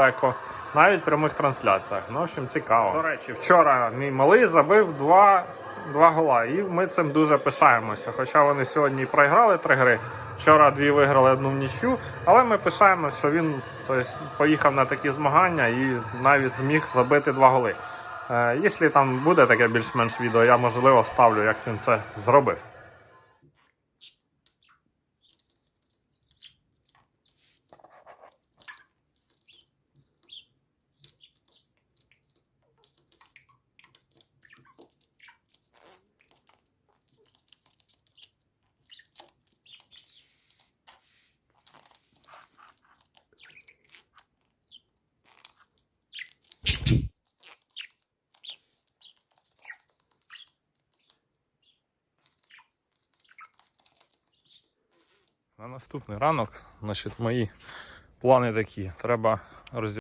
далеко, навіть в прямих трансляціях. Ну, в общем, цікаво. До речі, вчора мій малий забив два, два гола, і ми цим дуже пишаємося. Хоча вони сьогодні і проіграли три гри. Вчора дві виграли одну в нічю, але ми пишаємося, що він тобто, поїхав на такі змагання і навіть зміг забити два голи. Е, якщо там буде таке більш-менш відео, я можливо вставлю, як він це зробив. На наступний ранок, значить, мої плани такі. Треба розділити.